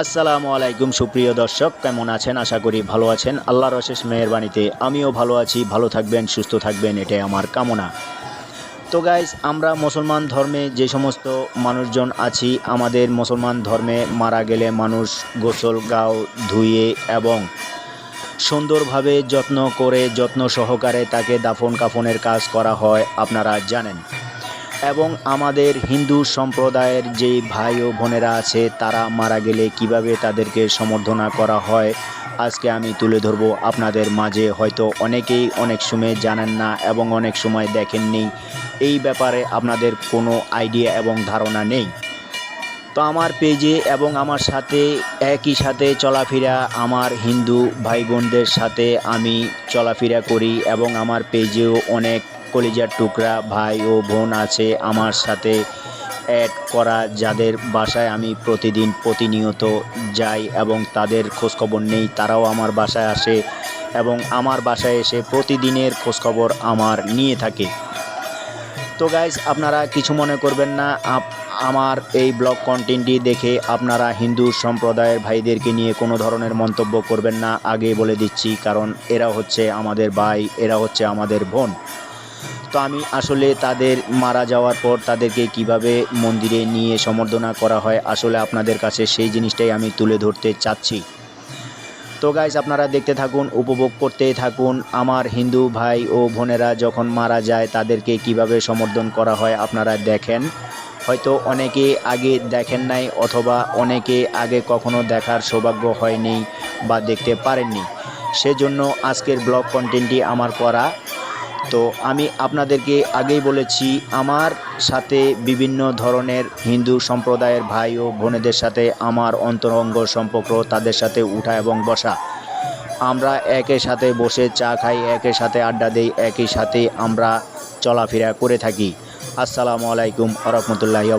আসসালামু আলাইকুম, সুপ্রিয় দর্শক, কেমন আছেন? আশা করি ভালো আছেন। আল্লাহর অশেষ মেহেরবানিতে আমিও ভালো আছি, ভালো থাকবেন, সুস্থ থাকবেন, এটাই আমার কামনা। তো গাইজ আমরা মুসলমান ধর্মে যে সমস্ত মানুষজন আছি, আমাদের মুসলমান ধর্মে মারা গেলে মানুষ গোসল, গাও, ধুয়ে এবং সুন্দরভাবে যত্ন করে, যত্ন সহকারে তাকে দাফন কাফনের কাজ করা হয়, আপনারা জানেন। এবং আমাদের হিন্দু সম্প্রদায়ের যে ভাই ও বোনেরা আছে, তারা মারা গেলে কীভাবে তাদেরকে সম্বর্ধনা করা হয়, আজকে আমি তুলে ধরবো আপনাদের মাঝে। হয়তো অনেকেই অনেক সময় জানেন না এবং অনেক সময় দেখেননি। এই ব্যাপারে আপনাদের কোনো আইডিয়া এবং ধারণা নেই। তো আমার পেজে এবং আমার সাথে, একই সাথে চলাফেরা আমার হিন্দু ভাই বোনদের সাথে আমি চলাফেরা করি এবং আমার পেজেও অনেক কলিজার টুকরা ভাই ও বোন আছে আমার সাথে অ্যাড করা, যাদের বাসায় আমি প্রতিদিন প্রতিনিয়ত যাই এবং তাদের খোঁজখবর নেই, তারাও আমার বাসায় আসে এবং আমার বাসায় এসে প্রতিদিনের খোঁজখবর আমার নিয়ে থাকে। তো গাইজ আপনারা কিছু মনে করবেন না আমার এই ব্লগ কন্টেন্টটি দেখে আপনারা হিন্দু সম্প্রদায়ের ভাইদেরকে নিয়ে কোনো ধরনের মন্তব্য করবেন না, আগে বলে দিচ্ছি, কারণ এরা হচ্ছে আমাদের ভাই, এরা হচ্ছে আমাদের বোন। তো আমি আসলে তাদের মারা যাওয়ার পর তাদেরকে কীভাবে মন্দিরে নিয়ে সম্বর্ধনা করা হয়, আসলে আপনাদের কাছে সেই জিনিসটাই আমি তুলে ধরতে চাচ্ছি। তো গাইজ আপনারা দেখতে থাকুন, উপভোগ করতে থাকুন। আমার হিন্দু ভাই ও বোনেরা যখন মারা যায়, তাদেরকে কীভাবে সমর্থন করা হয় আপনারা দেখেন। হয়তো অনেকে আগে দেখেন নাই অথবা অনেকে আগে কখনো দেখার সৌভাগ্য হয়নি বা দেখতে পারেননি। সেজন্য আজকের ব্লগ কন্টেন্টটি আমার করা। তো আমি আপনাদেরকে আগেই বলেছি, আমার সাথে বিভিন্ন ধরনের হিন্দু সম্প্রদায়ের ভাই ও বোনেদের সাথে আমার অন্তরঙ্গ সম্পর্ক, তাদের সাথে উঠা এবং বসা। আমরা একের সাথে বসে চা খাই, একের সাথে আড্ডা দেই, একই সাথে আমরা চলাফেরা করে থাকি। আসসালামু আলাইকুম রহমতুল্লাহি